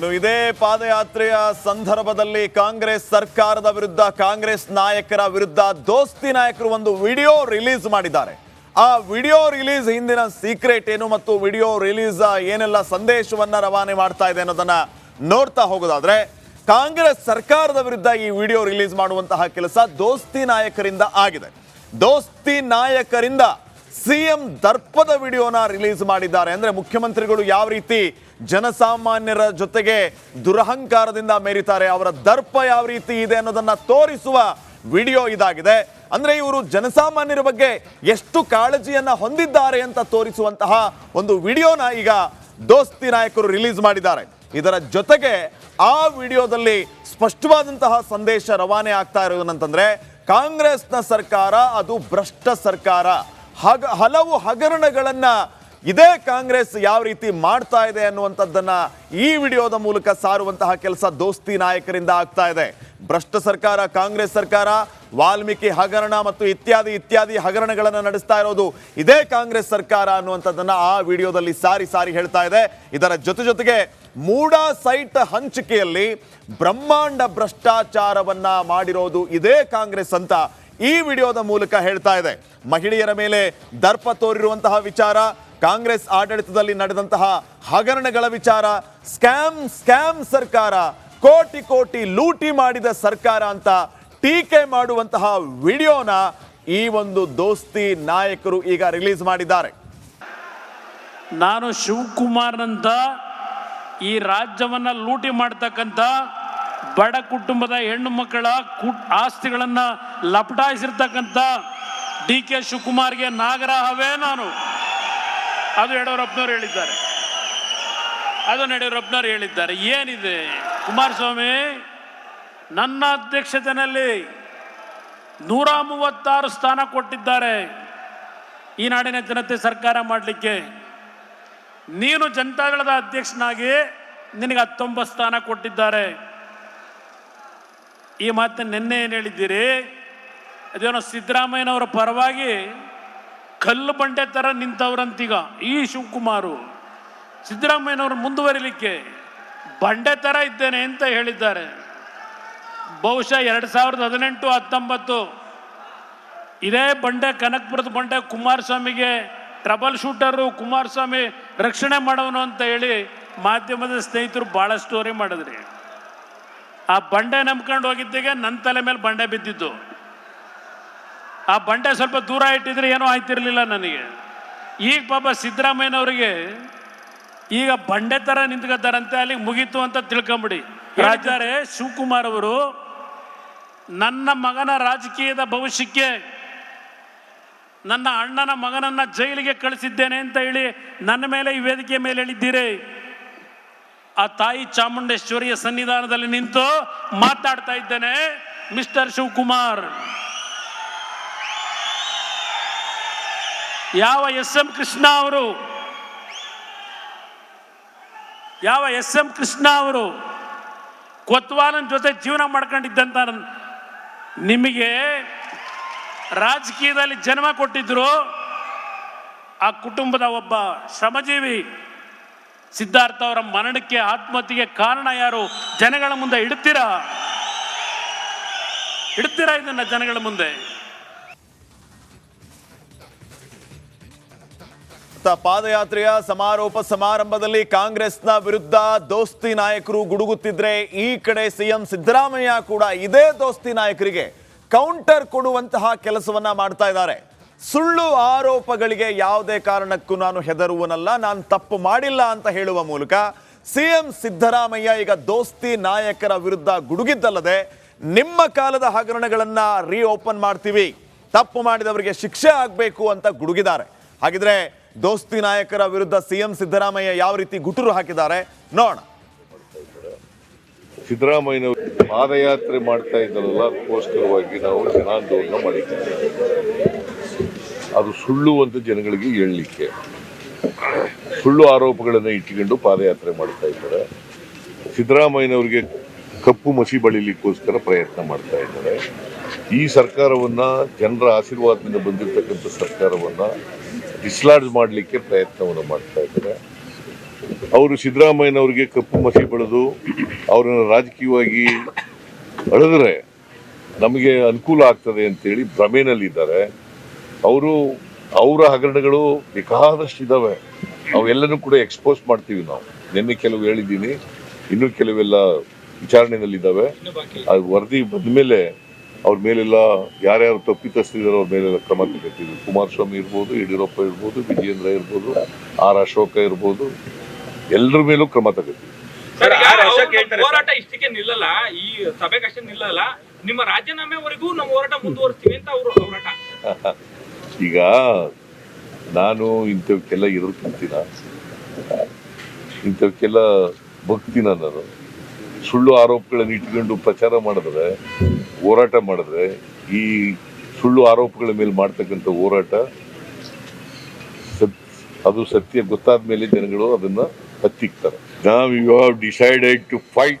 ಇನ್ನು ಇದೇ ಪಾದಯಾತ್ರೆಯ ಸಂದರ್ಭದಲ್ಲಿ ಕಾಂಗ್ರೆಸ್ ಸರ್ಕಾರದ ವಿರುದ್ಧ ಕಾಂಗ್ರೆಸ್ ನಾಯಕರ ವಿರುದ್ಧ ದೋಸ್ತಿ ನಾಯಕರು ಒಂದು ವಿಡಿಯೋ ರಿಲೀಸ್ ಮಾಡಿದ್ದಾರೆ. ಆ ವಿಡಿಯೋ ರಿಲೀಸ್ ಹಿಂದಿನ ಸೀಕ್ರೆಟ್ ಏನು ಮತ್ತು ವಿಡಿಯೋ ರಿಲೀಸ್ ಏನೆಲ್ಲ ಸಂದೇಶವನ್ನ ರವಾನೆ ಮಾಡ್ತಾ ಇದೆ ಅನ್ನೋದನ್ನ ನೋಡ್ತಾ ಹೋಗೋದಾದ್ರೆ, ಕಾಂಗ್ರೆಸ್ ಸರ್ಕಾರದ ವಿರುದ್ಧ ಈ ವಿಡಿಯೋ ರಿಲೀಸ್ ಮಾಡುವಂತಹ ಕೆಲಸ ದೋಸ್ತಿ ನಾಯಕರಿಂದ ಆಗಿದೆ. ದೋಸ್ತಿ ನಾಯಕರಿಂದ ಸಿಎಂ ದರ್ಪದ ವಿಡಿಯೋನ ರಿಲೀಸ್ ಮಾಡಿದ್ದಾರೆ. ಅಂದ್ರೆ ಮುಖ್ಯಮಂತ್ರಿಗಳು ಯಾವ ರೀತಿ ಜನಸಾಮಾನ್ಯರ ಜೊತೆಗೆ ದುರಹಂಕಾರದಿಂದ ಮೇರಿತಾರೆ ಅವರ ದರ್ಪ ಯಾವ ರೀತಿ ಇದೆ ಅನ್ನೋದನ್ನ ತೋರಿಸುವ ವಿಡಿಯೋ ಇದಾಗಿದೆ. ಅಂದ್ರೆ ಇವರು ಜನಸಾಮಾನ್ಯರ ಬಗ್ಗೆ ಎಷ್ಟು ಕಾಳಜಿಯನ್ನ ಹೊಂದಿದ್ದಾರೆ ಅಂತ ತೋರಿಸುವಂತಹ ಒಂದು ವಿಡಿಯೋನ ಈಗ ದೋಸ್ತಿ ನಾಯಕರು ರಿಲೀಸ್ ಮಾಡಿದ್ದಾರೆ. ಇದರ ಜೊತೆಗೆ ಆ ವಿಡಿಯೋದಲ್ಲಿ ಸ್ಪಷ್ಟವಾದಂತಹ ಸಂದೇಶ ರವಾನೆ ಆಗ್ತಾ ಇರೋದಂತಂದ್ರೆ, ಕಾಂಗ್ರೆಸ್ನ ಸರ್ಕಾರ ಅದು ಭ್ರಷ್ಟ ಸರ್ಕಾರ. ಹಗ, ಹಲವು ಹಗರಣಗಳನ್ನು ಇದೇ ಕಾಂಗ್ರೆಸ್ ಯಾವ ರೀತಿ ಮಾಡ್ತಾ ಇದೆ ಅನ್ನುವಂಥದ್ದನ್ನ ಈ ವಿಡಿಯೋದ ಮೂಲಕ ಸಾರುವಂತಹ ಕೆಲಸ ದೋಸ್ತಿ ನಾಯಕರಿಂದ ಆಗ್ತಾ ಇದೆ. ಭ್ರಷ್ಟ ಸರ್ಕಾರ, ಕಾಂಗ್ರೆಸ್ ಸರ್ಕಾರ, ವಾಲ್ಮೀಕಿ ಹಗರಣ ಮತ್ತು ಇತ್ಯಾದಿ ಇತ್ಯಾದಿ ಹಗರಣಗಳನ್ನು ನಡೆಸ್ತಾ ಇರೋದು ಇದೇ ಕಾಂಗ್ರೆಸ್ ಸರ್ಕಾರ ಅನ್ನುವಂಥದ್ದನ್ನ ಆ ವಿಡಿಯೋದಲ್ಲಿ ಸಾರಿ ಸಾರಿ ಹೇಳ್ತಾ ಇದೆ. ಇದರ ಜೊತೆ ಜೊತೆಗೆ ಮೂಡ ಸೈಟ್ ಹಂಚಿಕೆಯಲ್ಲಿ ಬ್ರಹ್ಮಾಂಡ ಭ್ರಷ್ಟಾಚಾರವನ್ನ ಮಾಡಿರೋದು ಇದೇ ಕಾಂಗ್ರೆಸ್ ಅಂತ ಈ ವಿಡಿಯೋದ ಮೂಲಕ ಹೇಳ್ತಾ ಇದೆ. ಮಹಿಳೆಯರ ಮೇಲೆ ದರ್ಪ ತೋರಿರುವಂತಹ ವಿಚಾರ, ಕಾಂಗ್ರೆಸ್ ಆಡಳಿತದಲ್ಲಿ ನಡೆದಂತಹ ಹಗರಣಗಳ ವಿಚಾರ, ಸ್ಕ್ಯಾಮ್ ಸ್ಕ್ಯಾಮ್ ಸರ್ಕಾರ, ಕೋಟಿ ಕೋಟಿ ಲೂಟಿ ಮಾಡಿದ ಸರ್ಕಾರ ಅಂತ ಟೀಕೆ ಮಾಡುವಂತಹ ವಿಡಿಯೋನ ಈ ಒಂದು ದೋಸ್ತಿ ನಾಯಕರು ಈಗ ರಿಲೀಸ್ ಮಾಡಿದ್ದಾರೆ. ನಾನು ಶಿವಕುಮಾರ್ನಂತ ಈ ರಾಜ್ಯವನ್ನ ಲೂಟಿ ಮಾಡ್ತಕ್ಕಂಥ ಬಡ ಕುಟುಂಬದ ಹೆಣ್ಣು ಮಕ್ಕಳ ಆಸ್ತಿಗಳನ್ನು ಲಪಟಾಯಿಸಿರ್ತಕ್ಕಂಥ ಡಿ ಕೆ ಶಿವಕುಮಾರ್ಗೆ ನಾಗರಹವೇ ನಾನು. ಅದು ಯಡಿಯೂರಪ್ಪನವ್ರು ಹೇಳಿದ್ದಾರೆ. ಅದು ಯಡಿಯೂರಪ್ಪನವ್ರು ಹೇಳಿದ್ದಾರೆ. ಏನಿದೆ? ಕುಮಾರಸ್ವಾಮಿ, ನನ್ನ ಅಧ್ಯಕ್ಷತೆಯಲ್ಲಿ ನೂರ ಮೂವತ್ತಾರು ಸ್ಥಾನ ಕೊಟ್ಟಿದ್ದಾರೆ. ಈ ನಾಡಿನ ಜನತೆ ಸರ್ಕಾರ ಮಾಡಲಿಕ್ಕೆ. ನೀನು ಜನತಾದಳದ ಅಧ್ಯಕ್ಷನಾಗಿ ನಿನಗೆ ಹತ್ತೊಂಬತ್ತು ಸ್ಥಾನ ಕೊಟ್ಟಿದ್ದಾರೆ. ಈ ಮಾತು ನಿನ್ನೆ ಏನು ಹೇಳಿದ್ದೀರಿ? ಅದೇನೋ ಸಿದ್ದರಾಮಯ್ಯನವರ ಪರವಾಗಿ ಕಲ್ಲು ಬಂಡೆ ಥರ ನಿಂತವ್ರಂತೀಗ ಈ ಶಿವಕುಮಾರು. ಸಿದ್ದರಾಮಯ್ಯನವರು ಮುಂದುವರಿಲಿಕ್ಕೆ ಬಂಡೆ ಥರ ಇದ್ದೇನೆ ಅಂತ ಹೇಳಿದ್ದಾರೆ. ಬಹುಶಃ ಎರಡು ಸಾವಿರದ ಹದಿನೆಂಟು, ಹತ್ತೊಂಬತ್ತು ಇದೇ ಬಂಡೆ, ಕನಕಪುರದ ಬಂಡೆ ಕುಮಾರಸ್ವಾಮಿಗೆ ಟ್ರಬಲ್ ಶೂಟರು, ಕುಮಾರಸ್ವಾಮಿ ರಕ್ಷಣೆ ಮಾಡೋನು ಅಂತ ಹೇಳಿ ಮಾಧ್ಯಮದ ಸ್ನೇಹಿತರು ಭಾಳ ಸ್ಟೋರಿ ಮಾಡಿದ್ರಿ. ಆ ಬಂಡೆ ನಂಬ್ಕೊಂಡು ಹೋಗಿದ್ದೆಗೆ ನನ್ನ ತಲೆ ಮೇಲೆ ಬಂಡೆ ಬಿದ್ದಿದ್ದು. ಆ ಬಂಡೆ ಸ್ವಲ್ಪ ದೂರ ಇಟ್ಟಿದ್ರೆ ಏನೂ ಆಯ್ತಿರಲಿಲ್ಲ ನನಗೆ. ಈಗ ಪಾಪ ಸಿದ್ದರಾಮಯ್ಯನವರಿಗೆ ಈಗ ಬಂಡೆ ಥರ ನಿಂತ್ಕೊತಾರಂತೆ ಅಲ್ಲಿಗೆ ಮುಗೀತು ಅಂತ ತಿಳ್ಕೊಂಬಿಡಿ. ಹೇಳ್ತಾರೆ ಶಿವಕುಮಾರ್ ಅವರು ನನ್ನ ಮಗನ ರಾಜಕೀಯದ ಭವಿಷ್ಯಕ್ಕೆ ನನ್ನ ಅಣ್ಣನ ಮಗನನ್ನ ಜೈಲಿಗೆ ಕಳಿಸಿದ್ದೇನೆ ಅಂತ ಹೇಳಿ ನನ್ನ ಮೇಲೆ ಈ ವೇದಿಕೆ ಮೇಲೆ ಹೇಳಿದ್ದೀರಿ. ಆ ತಾಯಿ ಚಾಮುಂಡೇಶ್ವರಿಯ ಸನ್ನಿಧಾನದಲ್ಲಿ ನಿಂತು ಮಾತಾಡ್ತಾ ಇದ್ದೇನೆ, ಮಿಸ್ಟರ್ ಶಿವಕುಮಾರ್. ಯಾವ ಎಸ್ ಎಂ ಕೃಷ್ಣ ಅವರು, ಯಾವ ಎಸ್ ಎಂ ಕೃಷ್ಣ ಅವರು ಕೊತ್ವಾಲನ್ ಜೊತೆ ಜೀವನ ಮಾಡ್ಕೊಂಡಿದ್ದಂತ ನಿಮಗೆ ರಾಜಕೀಯದಲ್ಲಿ ಜನ್ಮ ಕೊಟ್ಟಿದ್ರು, ಆ ಕುಟುಂಬದ ಒಬ್ಬ ಶ್ರಮಜೀವಿ ಸಿದ್ಧಾರ್ಥ ಅವರ ಮರಣಕ್ಕೆ ಆತ್ಮಹತ್ಯೆಗೆ ಕಾರಣ ಯಾರು? ಜನಗಳ ಮುಂದೆ ಇಡ್ತೀರಾ? ಇಡ್ತೀರಾ ಇದನ್ನ ಜನಗಳ ಮುಂದೆ? ಪಾದಯಾತ್ರೆಯ ಸಮಾರೋಪ ಸಮಾರಂಭದಲ್ಲಿ ಕಾಂಗ್ರೆಸ್ನ ವಿರುದ್ಧ ದೋಸ್ತಿ ನಾಯಕರು ಗುಡುಗುತ್ತಿದ್ರೆ ಈ ಕಡೆ ಸಿಎಂ ಸಿದ್ದರಾಮಯ್ಯ ಕೂಡ ಇದೇ ದೋಸ್ತಿ ನಾಯಕರಿಗೆ ಕೌಂಟರ್ ಕೊಡುವಂತಹ ಕೆಲಸವನ್ನ ಮಾಡ್ತಾ ಇದ್ದಾರೆ. ಸುಳ್ಳು ಆರೋಪಗಳಿಗೆ ಯಾವುದೇ ಕಾರಣಕ್ಕೂ ನಾನು ಹೆದರುವನಲ್ಲ, ನಾನು ತಪ್ಪು ಮಾಡಿಲ್ಲ ಅಂತ ಹೇಳುವ ಮೂಲಕ ಸಿಎಂ ಸಿದ್ದರಾಮಯ್ಯ ಈಗ ದೋಸ್ತಿ ನಾಯಕರ ವಿರುದ್ಧ ಗುಡುಗಿದ್ದಲ್ಲದೆ ನಿಮ್ಮ ಕಾಲದ ಹಗರಣಗಳನ್ನ ರೀಓಪನ್ ಮಾಡ್ತೀವಿ. ತಪ್ಪು ಮಾಡಿದವರಿಗೆ ಶಿಕ್ಷೆ ಆಗಬೇಕು ಅಂತ ಗುಡುಗಿದ್ದಾರೆ. ಹಾಗಿದ್ರೆ ದೋಸ್ತಿ ನಾಯಕರ ವಿರುದ್ಧ ಸಿಎಂ ಸಿದ್ದರಾಮಯ್ಯ ಯಾವ ರೀತಿ ಗುಟುರು ಹಾಕಿದ್ದಾರೆ ನೋಡೋಣ. ಸಿದ್ದರಾಮಯ್ಯನವರು ಪಾದಯಾತ್ರೆ ಮಾಡ್ತಾ ಅದಕ್ಕೋಸ್ಕರವಾಗಿ ನಾವು ಜನಾಂದೋಲನ ಮಾಡಿದ್ದೇವೆ. ಅದು ಸುಳ್ಳು ಅಂತ ಜನಗಳಿಗೆ ಹೇಳಲಿಕ್ಕೆ. ಸುಳ್ಳು ಆರೋಪಗಳನ್ನು ಇಟ್ಟುಕೊಂಡು ಪಾದಯಾತ್ರೆ ಮಾಡ್ತಾ ಇದ್ದಾರೆ. ಸಿದ್ದರಾಮಯ್ಯನವರಿಗೆ ಕಪ್ಪು ಮಸಿ ಬಳಿಲಿಕ್ಕೋಸ್ಕರ ಪ್ರಯತ್ನ ಮಾಡ್ತಾ ಇದ್ದಾರೆ. ಈ ಸರ್ಕಾರವನ್ನ ಜನರ ಆಶೀರ್ವಾದದಿಂದ ಬಂದಿರತಕ್ಕಂಥ ಸರ್ಕಾರವನ್ನ ಡಿಸ್ಲಾಡ್ಜ್ ಮಾಡಲಿಕ್ಕೆ ಪ್ರಯತ್ನವನ್ನು ಮಾಡ್ತಾ ಇದ್ದಾರೆ. ಅವರು ಸಿದ್ದರಾಮಯ್ಯನವರಿಗೆ ಕಪ್ಪು ಮಸಿ ಬಳಿದು ಅವರನ್ನು ರಾಜಕೀಯವಾಗಿ ಅಳೆದರೆ ನಮಗೆ ಅನುಕೂಲ ಆಗ್ತದೆ ಅಂತೇಳಿ ಭ್ರಮೆನಲ್ಲಿದ್ದಾರೆ. ಅವರು ಅವರ ಹಗರಣಗಳು ಬೇಕಾದಷ್ಟು ಇದ್ದಾವೆ ಅವೆಲ್ಲನೂ ಕೂಡ ಎಕ್ಸ್ಪೋಸ್ ಮಾಡ್ತೀವಿ ನಾವು. ನಿನ್ನೆ ಕೆಲವು ಹೇಳಿದ್ದೀನಿ ಇನ್ನೂ ಕೆಲವೆಲ್ಲ ವಿಚಾರಣೆಯಲ್ಲಿದ್ದಾವೆ ಅದು ವರದಿ ಬಂದ್ಮೇಲೆ ಅವ್ರ ಮೇಲೆಲ್ಲ ಯಾರ್ಯಾರು ತಪ್ಪಿತಸ್ಥರಿದಾರೋ ಅವ್ರ ಮೇಲೆಲ್ಲ ಕ್ರಮ ತಗೋತೀವಿ ಕುಮಾರಸ್ವಾಮಿ ಇರ್ಬೋದು ಯಡಿಯೂರಪ್ಪ ಇರ್ಬೋದು ವಿಜಯೇಂದ್ರ ಇರ್ಬೋದು ಆರ್ ಅಶೋಕ ಇರ್ಬೋದು ಎಲ್ಲರ ಮೇಲೂ ಕ್ರಮ ತಗೋತೀವಿ ಹೋರಾಟ ಇಷ್ಟಕ್ಕೆ ನಿಲ್ಲಲ್ಲ. ಈ ಸಭೆಗಷ್ಟೇ ನಿಲ್ಲಲ್ಲ. ನಿಮ್ಮ ರಾಜೀನಾಮೆವರೆಗೂ ನಮ್ಮ ಹೋರಾಟ ಮುಂದುವರಿಸ್ತೀವಿ ಅಂತ ಅವರು ಹೋರಾಟ. ಈಗ ನಾನು ಇಂಥವಕ್ಕೆಲ್ಲ ಎದುರ್ಕೊಂತೀನ? ಇಂಥವಕ್ಕೆಲ್ಲ ಭಕ್ತಿನ ನಾನು. ಸುಳ್ಳು ಆರೋಪಗಳನ್ನು ಇಟ್ಕೊಂಡು ಪ್ರಚಾರ ಮಾಡಿದ್ರೆ, ಹೋರಾಟ ಮಾಡಿದ್ರೆ, ಈ ಸುಳ್ಳು ಆರೋಪಗಳ ಮೇಲೆ ಮಾಡ್ತಕ್ಕಂಥ ಹೋರಾಟ ಅದು ಸತ್ಯ ಗೊತ್ತಾದ ಮೇಲೆ ಜನಗಳು ಅದನ್ನ ಹತ್ತಿಕ್ತಾರೆ. ನಾವು you have decided to fight